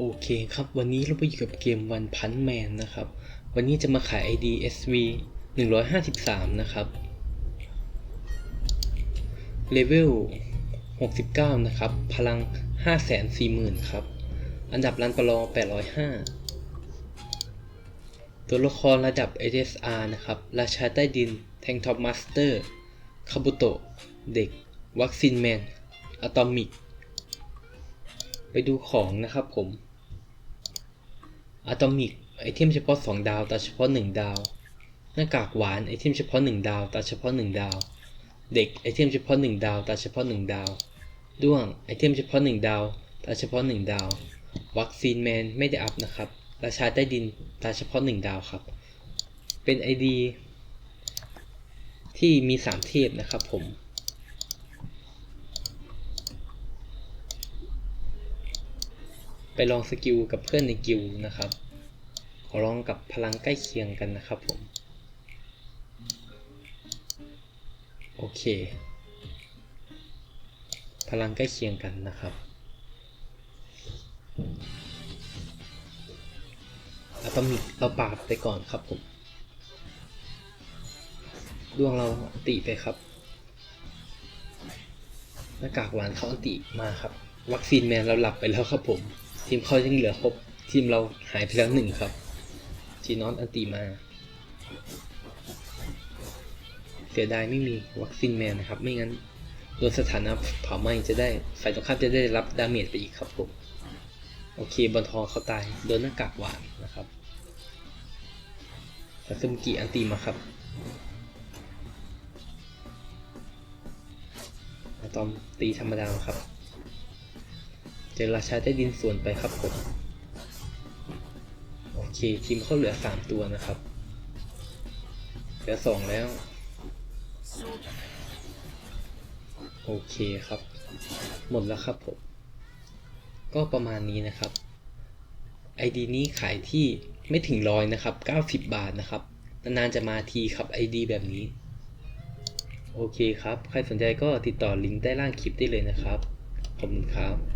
โอเคครับ วันนี้เราไปอยู่กับเกมวันพันแมนนะครับ วันนี้จะมาขาย ID SV 153 นะครับ เลเวล 69 นะครับ พลัง 540,000 ครับ อันดับรันประลอง 805 ตัวละครระดับ SSR นะครับ ราชาใต้ดิน แทงท็อปมาสเตอร์ คาบุโตะ เด็ก วัคซินแมน อะตอมิกไปดูของนะครับผม อะตอมิกไอเทมเฉพาะ 2 ดาวแต่เฉพาะ 1 ดาว หน้ากากหวานไอเทมเฉพาะ 1 ดาวแต่เฉพาะ 1 ดาว เด็กไอเทมเฉพาะ 1 ดาวแต่เฉพาะ 1 ดาวด้วงไอเทมเฉพาะ 1 ดาวแต่เฉพาะ 1 ดาว วัคซีนแมนไม่ได้อัพนะครับราชาใต้ดินต่เฉพาะ 1 ดาวครับ เป็น ID ที่มี 3 เทพนะครับผม ไปลองสกิลกับเพื่อนในกิลนะครับ ขอลองกับพลังใกล้เคียงกันนะครับผม โอเค พลังใกล้เคียงกันนะครับอะตอมิกเราปาดไปก่อนครับผมดวงเราติไปครับหน้ากากหวานเขาติมาครับ วัคซีนแมนเราหลับไปแล้วครับผม ทีมเขายังเหลือครบทีมเราหายไปแล้วหนึ่งครับจีนอนอันติมา เสียดายไม่มีวัคซีนแมนนะครับ ไม่งั้นโดนสถานะเผาไหม้จะได้ฝ่ายตรงข้ามจะได้รับดาเมจไปอีกครับผมโอเคบอลทองเขาตายโดนหน้ากากหวานนะครับแต่ซึมกิอันตีมาครับอะตอมตีธรรมดาครับ เจอราชาใต้ดินส่วนไปครับผมโอเคทีมเขาเหลือสามตัวนะครับ เหลือสองแล้ว โอเคครับ หมดแล้วครับผม ก็ประมาณนี้นะครับ ID นี้ขายที่ไม่ถึงร้อยนะครับ 90 บาทนะครับ นานๆจะมาทีครับ ID แบบนี้ โอเคครับ ใครสนใจก็ติดต่อลิงก์ใต้ล่างคลิปได้เลยนะครับ ขอบคุณครับ